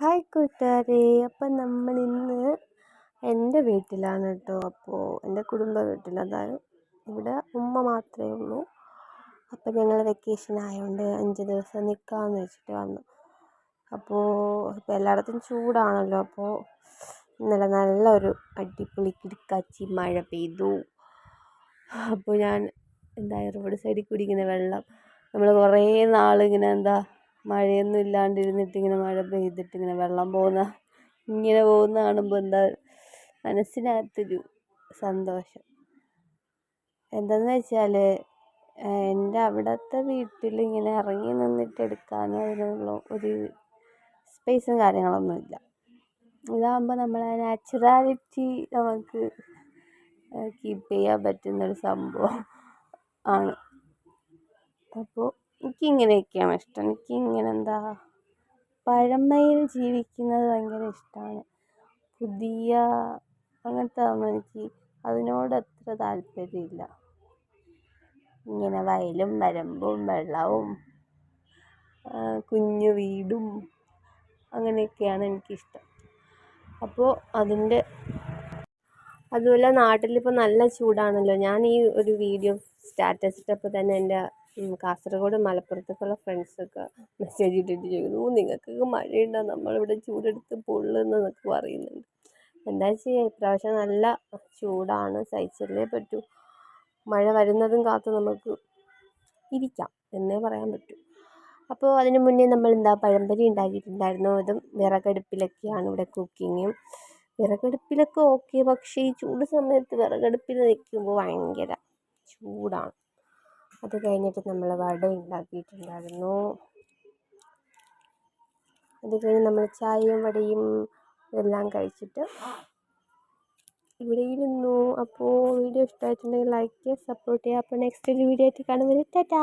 Hi കൂട്ടുകാരെ. അപ്പം നമ്മൾ ഇന്ന് എന്റെ വീട്ടിലാണ് കേട്ടോ. അപ്പോൾ എന്റെ കുടുംബ വീട്ടിൽ അതായത് ഇവിടെ ഉമ്മ മാത്രമേ ഉള്ളൂ. അപ്പം ഞങ്ങൾ വെക്കേഷൻ ആയതുകൊണ്ട് അഞ്ച് ദിവസം നിൽക്കാമെന്ന് വെച്ചിട്ട് വന്നു. അപ്പോൾ ഇപ്പോൾ എല്ലായിടത്തും ചൂടാണല്ലോ. അപ്പോൾ ഇന്നലെ നല്ലൊരു അടിപൊളി കിടക്കാച്ചി മഴ പെയ്തു. അപ്പോൾ ഞാൻ എന്താ റോഡ് സൈഡിൽ കുടിക്കുന്ന വെള്ളം. നമ്മൾ കുറേ നാളിങ്ങനെ എന്താ മഴയൊന്നും ഇല്ലാണ്ടിരുന്നിട്ട് ഇങ്ങനെ മഴ പെയ്തിട്ട് ഇങ്ങനെ വെള്ളം പോകുന്ന ഇങ്ങനെ പോകുന്ന കാണുമ്പോൾ എന്താ മനസ്സിനകത്തൊരു സന്തോഷം. എന്താണെന്ന് വെച്ചാൽ എന്റെ അവിടുത്തെ വീട്ടിൽ ഇങ്ങനെ ഇറങ്ങി നിന്നിട്ട് എടുക്കാനോ അതിനുള്ള ഒരു സ്പേസും കാര്യങ്ങളൊന്നുമില്ല ഇതാകുമ്പോൾ നമ്മളെ നാച്ചുറാലിറ്റി നമുക്ക് കീപ്പ് ചെയ്യാൻ പറ്റുന്നൊരു സംഭവം ആണ്. അപ്പോൾ എനിക്കിങ്ങനെയൊക്കെയാണ് ഇഷ്ടം. എനിക്കിങ്ങനെ എന്താ പഴമയിൽ ജീവിക്കുന്നത് ഭയങ്കര ഇഷ്ടമാണ് പുതിയ അങ്ങനത്തെ ഒന്നും എനിക്ക് അതിനോട് അത്ര താല്പര്യമില്ല. ഇങ്ങനെ വയലും വരമ്പും വെള്ളവും കുഞ്ഞു വീടും അങ്ങനെയൊക്കെയാണ് എനിക്കിഷ്ടം. അപ്പോൾ അതിന്റെ അതുപോലെ നാട്ടിലിപ്പോൾ നല്ല ചൂടാണല്ലോ. ഞാൻ ഈ ഒരു വീഡിയോ സ്റ്റാറ്റസ് ഇട്ടപ്പോൾ തന്നെ എന്റെ കാസർഗോഡ് മലപ്പുറത്തേക്കുള്ള ഫ്രണ്ട്സൊക്കെ മെസ്സേജ് ഇട്ടിട്ട് ചോദിക്കുന്നു നിങ്ങൾക്കൊക്കെ മഴയുണ്ടോ? നമ്മളിവിടെ ചൂടെടുത്ത് പൊള്ളുന്നതൊക്കെ പറയുന്നുണ്ട്. എന്താ ചെയ്യുക ഇപ്രാവശ്യം നല്ല ചൂടാണ് സഹിച്ചല്ലേ പറ്റൂ. മഴ വരുന്നതും കാത്ത് നമുക്ക് ഇരിക്കാം എന്നേ പറയാൻ പറ്റൂ. അപ്പോൾ അതിന് മുന്നേ നമ്മൾ എന്താ പഴംപൊരി ഉണ്ടാക്കിയിട്ടുണ്ടായിരുന്നു. അതും വിറകടുപ്പിലൊക്കെയാണ് ഇവിടെ കുക്കിങ്ങും വിറകടുപ്പിലൊക്കെ ഓക്കെ പക്ഷേ ഈ ചൂട് സമയത്ത് വിറകടുപ്പിൽ നിൽക്കുമ്പോൾ ഭയങ്കര ചൂടാണ്. അത് കഴിഞ്ഞിട്ട് നമ്മൾ വട ഉണ്ടാക്കിയിട്ടുണ്ടായിരുന്നു. അത് കഴിഞ്ഞ് നമ്മൾ ചായയും വടയും എല്ലാം കഴിച്ചിട്ട് ഇവിടെ ഇരുന്നു. അപ്പോൾ വീഡിയോ ഇഷ്ടമായിട്ടുണ്ടെങ്കിൽ ലൈക്ക് ചെയ്യുക സപ്പോർട്ട് ചെയ്യുക. അപ്പോൾ നെക്സ്റ്റ് ഒരു വീഡിയോ ആയിട്ട് കാണുന്നത് ടാറ്റാ!